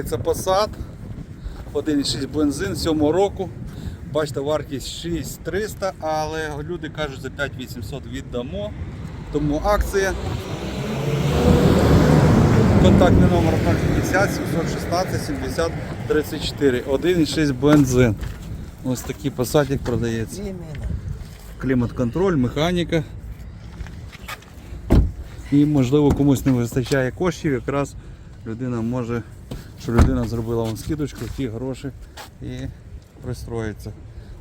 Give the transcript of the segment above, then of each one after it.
Це Passat, 1,6 бензин 7 року. Бачите, вартість 6300, але люди кажуть за 5800 віддамо. Тому акція. Контактний номер 050 716 70 34. 1,6 бензин. Ось такий Passat продається. Клімат-контроль, механіка. І можливо комусь не вистачає коштів, якраз людина може, що людина зробила вам скидочку, ті гроші і пристроїться.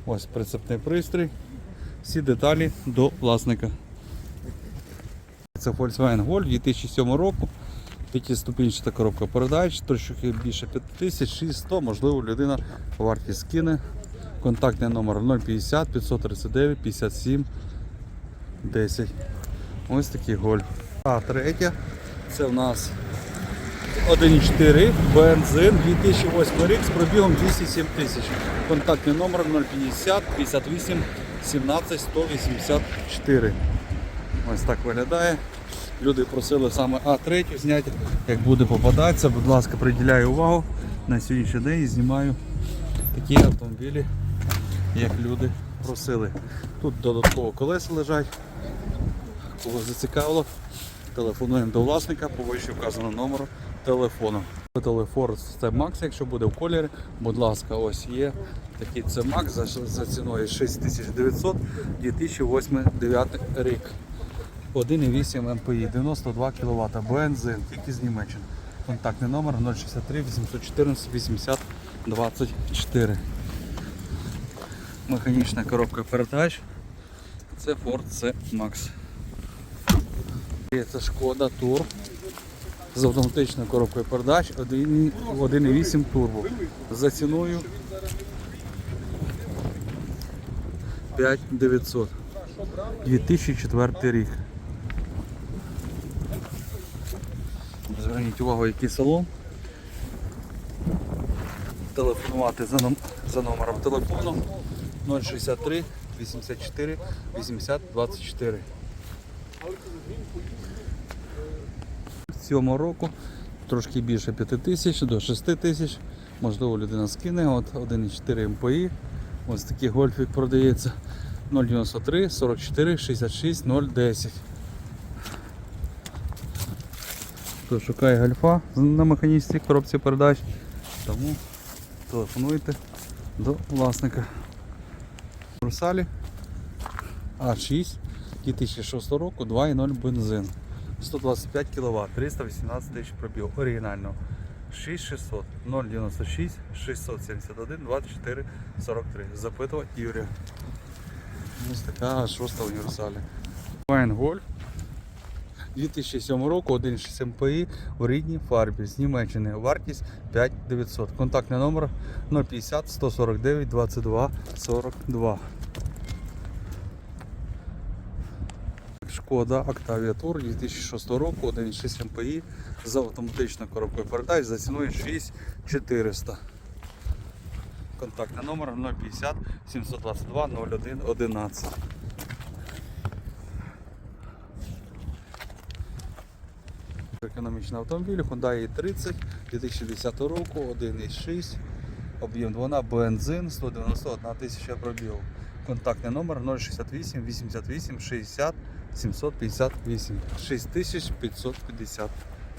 Ось прицепний пристрій. Всі деталі до власника. Це Volkswagen Golf 2007 року. П'ятиступінчата коробка передач, трохи більше 5600, можливо, людина вартість скине. Контактний номер 050 539 57 10. Ось такий гольф. А третя це в нас 1.4 бензин 2008 рік з пробігом 207 тисяч. Контактний номер 050 58 17 184. Ось так виглядає. Люди просили саме А3 зняти. Як буде попадатися, будь ласка, приділяю увагу. На сьогоднішній день і знімаю такі автомобілі, як люди просили. Тут додатково колеса лежать. Кого зацікавило, телефонуємо до власника по вище вказаному номеру телефону. Телефон це Max, якщо буде в кольорі, будь ласка, ось є такий це Max за, за ціною 6900 2008 9 рік. 1,8 МПІ, 92 кВт, бензин, тільки з Німеччини. Контактний номер 063 814 80 24. Механічна коробка передач. Це Ford C Max. Це Шкода Тур з автоматичною коробкою передач 1,8 турбо. За ціною 5900. 2004 рік. Зверніть увагу, який салон. Телефонувати за, ном- за номером телефону 063 84 80 24. Цього року трошки більше 5 тисяч до 6 тисяч. Можливо, людина скине. От 1,4 МПІ. Ось такий гольфік продається 093 44 66 010. Хто шукає гольфа на механічній коробці передач, тому телефонуйте до власника. Русалі А6 2006 року 2.0 бензин. 125 кВт, 318 тисяч пробіг. Оригінально. 6600 096 671 24 43. Запитувати Юрія. Ось така шоста універсалі. Вайн Гольф 2007 року 1,6 МПІ в рідній фарбі з Німеччини. Вартість 5900. Контактний номер 050 149 22 42. Шкода Octavia Tour 2006 року 1,6 МПІ з автоматичною коробкою передач за ціною 6400. Контактний номер 050 722 01 11. Економічний автомобіль Hyundai i30 2010 року, 1,6, об'єм двигуна, бензин, 191 тисяча пробігів. Контактний номер 068 88 60 758 6550.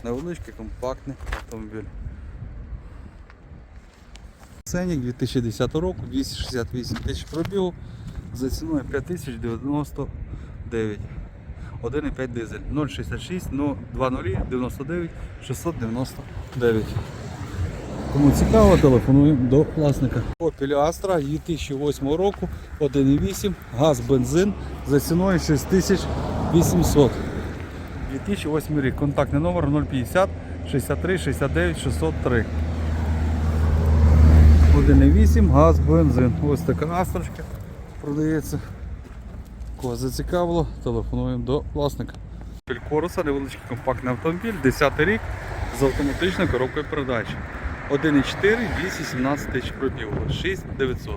Невеличкий компактний автомобіль. Ценник 2010 року, 268 тисяч пробігу, за ціною 5099. 1,5 дизель 066 ну, 20 99 699. Кому цікаво, телефонуємо до власника. Opel Astra 2008 року, 1,8, газ, бензин за ціною 6800. 2008 рік. Контактний номер 050 63 69 603. 1,8, газ, бензин. Ось така астрочка продається. Кого зацікавило, телефонуємо до власника. Коруса, невеличкий компактний автомобіль, 10 рік з автоматичною коробкою передач. 1,4, 217 тисяч пробігу, 6900.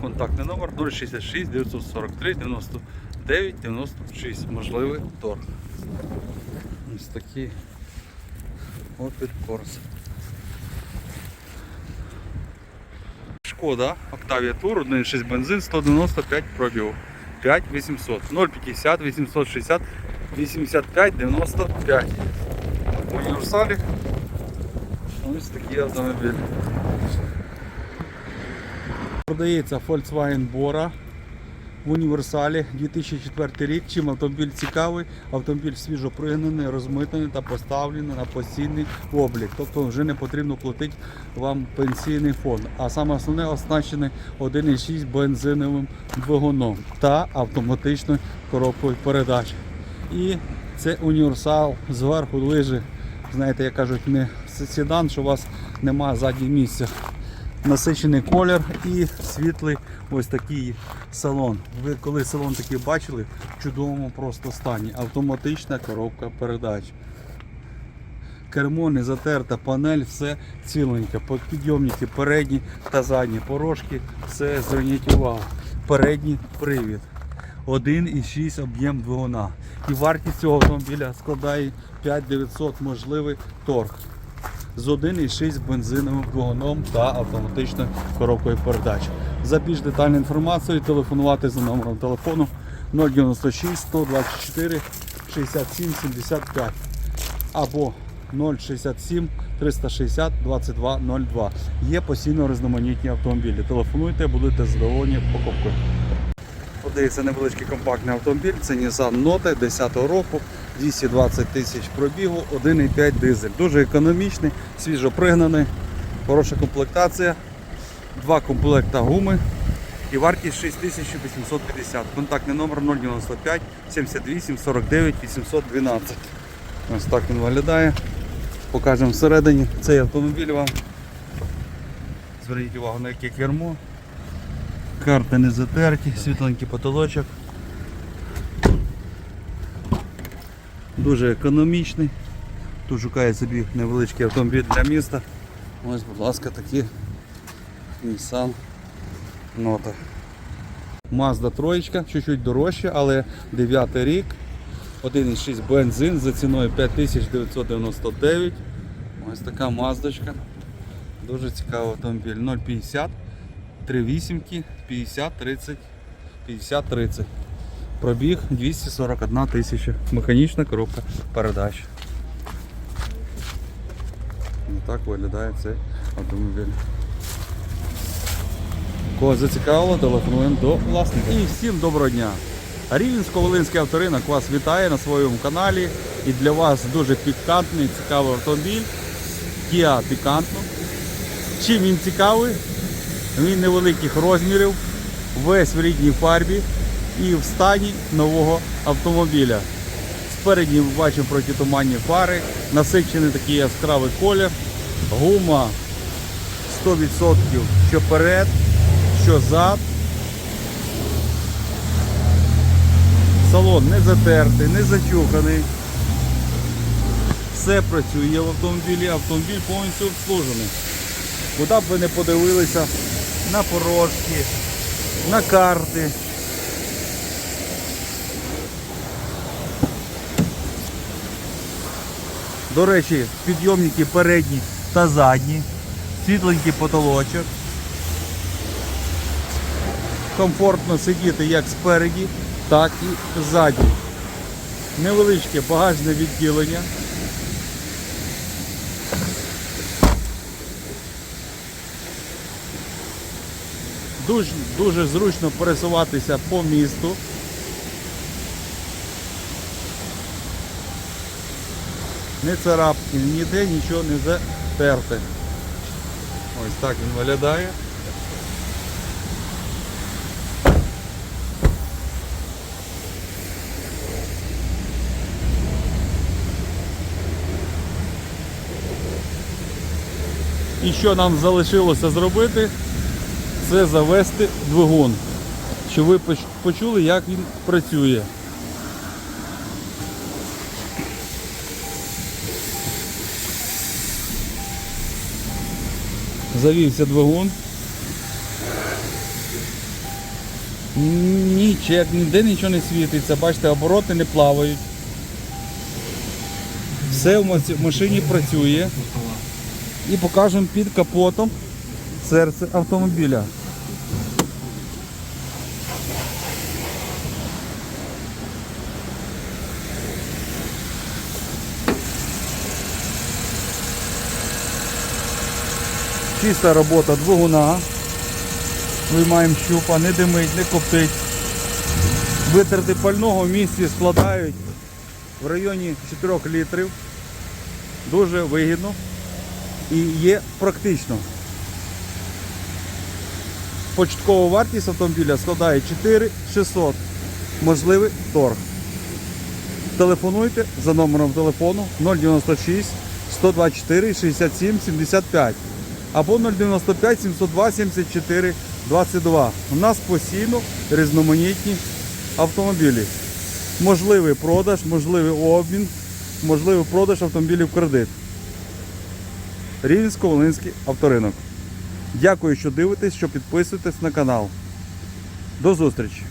Контактний номер 066 943 99 96. Можливий торг. Ось такі Opel Corsa. шкода Octavia Tour 1.6 бензин 195 пробігу. 5800. 050 860 85 95. В універсалі ось такі автомобілі. Продається Volkswagen Bora в універсалі 2004 рік. Чим автомобіль цікавий, автомобіль свіжо пригнаний, розмитаний та поставлений на постійний облік. Тобто вже не потрібно платити вам пенсійний фонд. А саме основне оснащений 1,6 бензиновим двигуном та автоматичною коробкою передач. І це універсал зверху лижи. Знаєте, як кажуть, не седан, що у вас немає заднього місця насичений колір і світлий ось такий салон. Ви коли салон такий бачили, в чудовому просто стані. Автоматична коробка передач. Кермо не затерта, панель, все ціленьке. Підйомники передні та задні порожки, все зверніть увагу. Передній привід. 1,6 об'єм двигуна. І вартість цього автомобіля складає 5900 можливий торг з 1,6 бензиновим двигуном та автоматичною коробкою передач. За більш детальну інформацію телефонувати за номером телефону 096 124 67 75 або 067 360 2202. Є постійно різноманітні автомобілі. Телефонуйте, будете задоволені покупкою. Подається невеличкий компактний автомобіль. Це Nissan Note 10 року, 220 тисяч пробігу, 1,5 дизель. Дуже економічний, свіжо пригнаний, хороша комплектація, два комплекта гуми і вартість 6850. Контактний номер 095 78 49 812. Ось так він виглядає. Покажемо всередині цей автомобіль вам. Зверніть увагу на яке кермо. Карти не затерті, світленький потолочок. Дуже економічний. Тут шукає собі невеличкий автомобіль для міста. Ось, будь ласка, такі Nissan Note. Mazda троєчка, чуть-чуть дорожче, але 9 рік. 1,6 бензин за ціною 5999. Ось така маздочка. Дуже цікавий автомобіль. 0,50. 3 вісімки, 50, 30, 50, 30. Пробіг 241 тисяча. Механічна коробка передач. Так виглядає цей автомобіль. Кого зацікавило, телефонуємо до власника. І всім доброго дня! Рівненсько-Волинський авторинок вас вітає на своєму каналі. І для вас дуже пікантний, цікавий автомобіль. Kia Picanto. Чим він цікавий? Він невеликих розмірів, весь в рідній фарбі і в стані нового автомобіля. Спереді ми бачимо протитуманні фари, насичений такий яскравий колір, гума 100% що перед, що зад. Салон не затертий, не зачуханий. Все працює в автомобілі, автомобіль повністю обслужений. Куди б ви не подивилися, на порожки, на карти. До речі, підйомники передні та задні, світленький потолочок. Комфортно сидіти як спереді, так і ззаді. Невеличке багажне відділення. Дуже, дуже зручно пересуватися по місту. Не царапки, ніде нічого не затерте. Ось так він виглядає. І що нам залишилося зробити? це завести двигун, щоб ви почули, як він працює. Завівся двигун. Нічек, ніде нічого не світиться, бачите, обороти не плавають. Все в машині працює. І покажемо під капотом серце автомобіля. Чиста робота двигуна. Виймаємо щупа, не димить, не коптить. Витрати пального в місті складають в районі 4 літрів. Дуже вигідно і є практично. Початкова вартість автомобіля складає 4600. Можливий торг. Телефонуйте за номером телефону 096 124 67 75 або 095 702 74 22. У нас постійно різноманітні автомобілі. Можливий продаж, можливий обмін, можливий продаж автомобілів в кредит. Рівненсько-Волинський авторинок. Дякую, що дивитесь, що підписуєтесь на канал. До зустрічі!